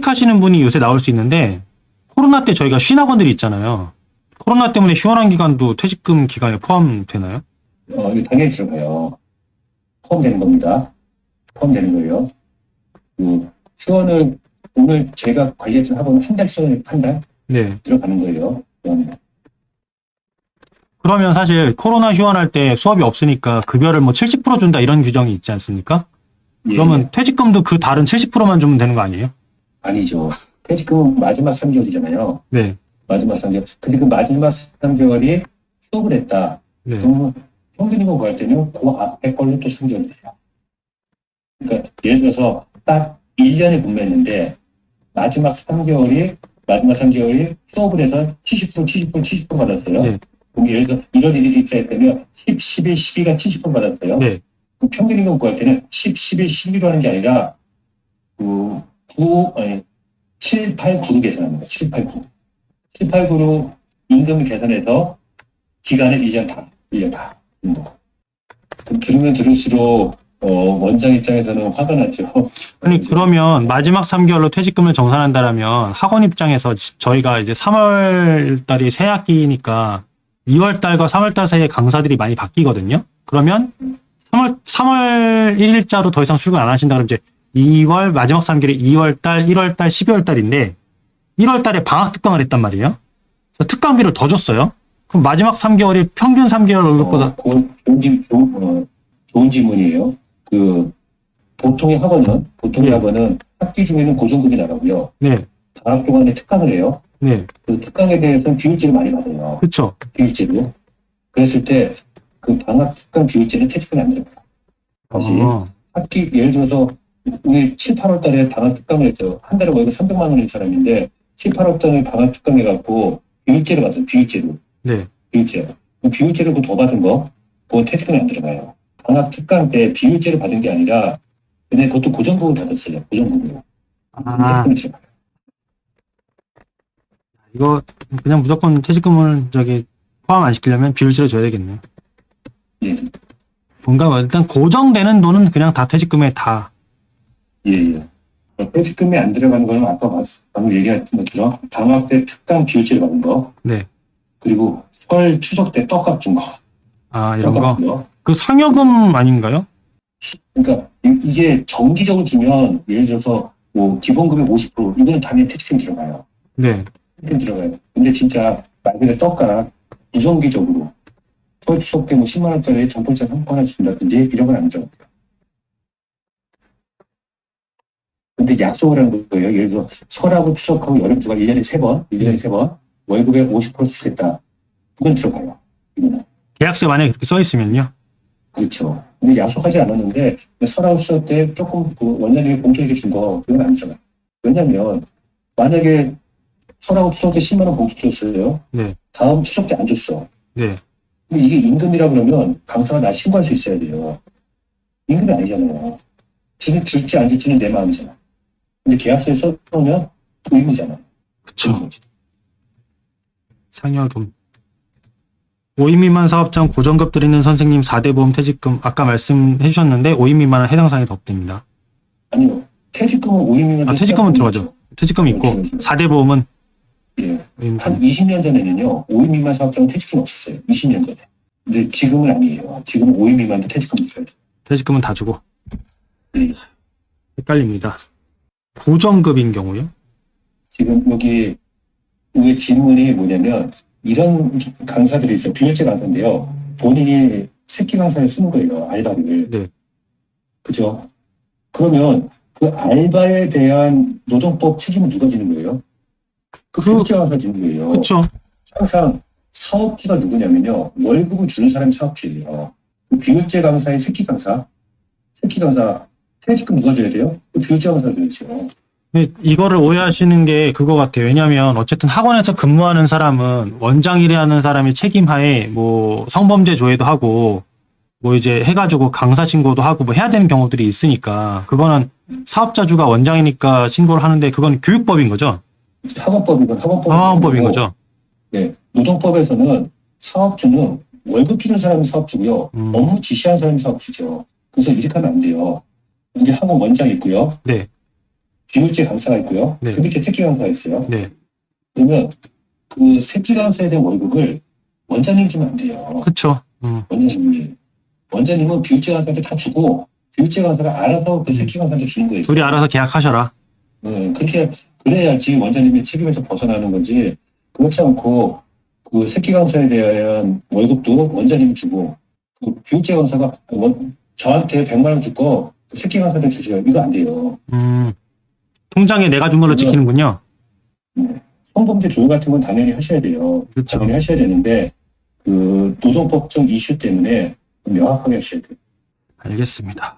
퇴직하시는 분이 요새 나올 수 있는데 코로나 때 저희가 쉰 학원들이 있잖아요. 코로나 때문에 휴원한 기간도 퇴직금 기간에 포함되나요? 어, 이거 당연히 들어가요. 포함되는 겁니다. 포함되는 거예요. 그 수원을 오늘 제가 관리했던 학원은 한달 수원 한달 네. 들어가는 거예요. 그다음에 그러면 사실 코로나 휴원할 때 수업이 없으니까 급여를 뭐 70% 준다 이런 규정이 있지 않습니까? 예, 그러면 퇴직금도 그 다른 70%만 주면 되는 거 아니에요? 아니죠. 퇴직금은 마지막 3개월이잖아요. 네. 마지막 3개월. 근데 그 마지막 3개월이 수업을 했다. 네. 그러면 평균이고 구할 때는 그 앞에 걸로 또 승계를 돼요. 그러니까 예를 들어서 딱 1년에 근무했는데 마지막 3개월이 마지막 3개월이 수업을 해서 70% 70% 70% 받았어요. 네. 그럼 예를 들어서 1월 1일 입사했다면 10, 11, 12가 70% 받았어요. 네. 그 평균 임금 구할 때는 10, 11, 12로 하는 게 아니라 그 9, 아니 7, 8, 9로 계산합니다. 7, 8, 9. 7, 8, 9로 임금을 계산해서 기간을 1년 다, 1년 다. 음. 들으면 들을수록 어, 원장 입장에서는 화가 나죠. 아니 그러면 마지막 3개월로 퇴직금을 정산한다라면 학원 입장에서 지- 저희가 이제 3월 달이 새 학기니까 2월 달과 3월 달 사이에 강사들이 많이 바뀌거든요. 그러면 3월 3월 1일자로 더 이상 출근 안 하신다 그러면 이제 2월 마지막 3개월이 2월 달, 1월 달, 12월 달인데 1월 달에 방학 특강을 했단 말이에요. 그래서 특강비를 더 줬어요. 그럼 마지막 3개월이 평균 3개월 월급보다 어, 그 좋은, 질- 좋은, 어, 좋은 질문이에요. 그 보통의 학원은 보통의 네. 학원은 학기 중에는 고정급이 나가고요. 네, 방학 동안에 특강을 해요. 네, 그 특강에 대해서는 비율제를 많이 받아요. 그렇죠. 비율제로. 그랬을 때 그 방학 특강 비율제는 퇴직금이 안 들어가요. 다시 어, 학기 예를 들어서 우리 7, 8월 달에 방학 특강을 했어요. 한 달에 월급 300만 원인 사람인데 7, 8월 달에 방학 특강 해갖고 비율제를 받아요. 비율제로. 네, 비율제. 그럼 비율제를 그더 받은 거 그건 퇴직금이 안 들어가요. 방학 특강 때 비율제를 받은 게 아니라 근데 그것도 고정부분 받았어요. 고정부분으로. 아. 퇴직금이 들어가요. 이거 그냥 무조건 퇴직금을 저기 포함 안 시키려면 비율제로 줘야 되겠네요. 예. 뭔가 뭐 일단 고정되는 돈은 그냥 다 퇴직금에 다. 예, 예. 어, 퇴직금이 안 들어가는 거는 아까 말씀, 방금 얘기했던 것처럼 방학 때 특강 비율제를 받은 거. 네. 그리고 설 추석 때 떡값 준 거. 아, 이런 거. 거. 그 상여금 아닌가요? 그러니까 이게 정기적으로 주면 예를 들어서 뭐 기본금의 50% 이거는 당연히 퇴직금 들어가요. 네. 퇴직금 들어가요. 근데 진짜 만약에 떡값 비정기적으로 설 추석 때 뭐 10만 원짜리 정권차 상품 하나 준다든지 이런 건 아닌 것 같아요. 근데 약속을 한 거예요. 예를 들어 설하고 추석하고 여름 휴가 1년에 3번, 1년에 네. 3번 월급의 50% 주겠다. 이건 들어가요. 이거는. 계약서에 만약에 그렇게 써 있으면요. 그렇죠. 근데 약속하지 않았는데 설하고 추석 때 조금 그 원장님이 봉투에게 준거 그건 안 들어가요. 왜냐면 만약에 설하고 추석 때 10만 원 봉투 줬어요. 네. 다음 추석 때 안 줬어. 네. 근데 이게 임금이라 그러면 강사가 나 신고할 수 있어야 돼요. 임금이 아니잖아요. 지금 줄지 안 줄지는 내 마음이잖아. 근데 계약서에 써놓으면 의무잖아. 그쵸. 상여금. 5인 미만 사업장 고정급 드리는 선생님 4대 보험 퇴직금 아까 말씀해 주셨는데 5인 미만은 해당 사항이 더 없답니다. 아니요. 퇴직금은 5인이면 아, 퇴직금은 들어가죠. 퇴직금 있고 4대 보험은 예. 한 20년 전에는요, 5인 미만 사업장은 퇴직금 없었어요. 20년 전에. 근데 지금은 아니에요. 지금 5인 미만도 퇴직금 들어야 돼요. 퇴직금은 다 주고 예. 헷갈립니다. 고정급인 경우요? 지금 여기 위에 질문이 뭐냐면 이런 강사들이 있어요. 비일제 강사인데요. 본인이 새끼 강사를 쓰는 거예요. 알바를. 네. 그죠? 그러면 그 알바에 대한 노동법 책임은 누가 지는 거예요? 그 그- 비일제 강사 지는 거예요. 그쵸. 항상 사업주가 누구냐면요. 월급을 주는 사람이 사업주예요. 그 비율제 강사의 새끼 강사, 새끼 강사 퇴직금 누가 줘야 돼요? 그 강사 줘야죠. 근데 이거를 오해하시는 게 그거 같아요. 왜냐하면 어쨌든 학원에서 근무하는 사람은 원장이라는 사람이 책임하에 뭐 성범죄 조회도 하고 뭐 이제 해가지고 강사 신고도 하고 뭐 해야 되는 경우들이 있으니까 그거는 사업자주가 원장이니까 신고를 하는데 그건 교육법인 거죠. 학원법이건 학원법이건 하원법인 거죠. 네, 노동법에서는 사업주는 월급 주는 사람이 사업주고요. 음. 업무 지시한 사람이 사업주죠. 그래서 이렇게 하면 안 돼요. 우리 학원 원장 있고요. 네. 비율제 강사가 있고요. 네. 그 밑에 새끼 강사가 있어요. 네. 그러면 그 새끼 강사에 대한 월급을 원장님 주면 안 돼요. 그쵸. 음. 원장님이. 원장님은 비율제 강사한테 다 주고 비율제 강사가 알아서 그 새끼 강사한테 주는 거예요. 둘이 알아서 계약하셔라. 네, 그렇게 그래야지 원장님이 책임에서 벗어나는 거지. 그렇지 않고 그 새끼 강사에 대한 월급도 원장님이 주고 그 교육제 강사가 원- 저한테 100만 원 줄 거 새끼 강사한테 주세요. 이거 안 돼요. 음. 통장에 내가 준 걸로. 지키는군요. 성범죄 조율 같은 건 당연히 하셔야 돼요. 그렇죠. 당연히 하셔야 되는데 그 노동법적 이슈 때문에 명확하게 하셔야 돼요. 알겠습니다.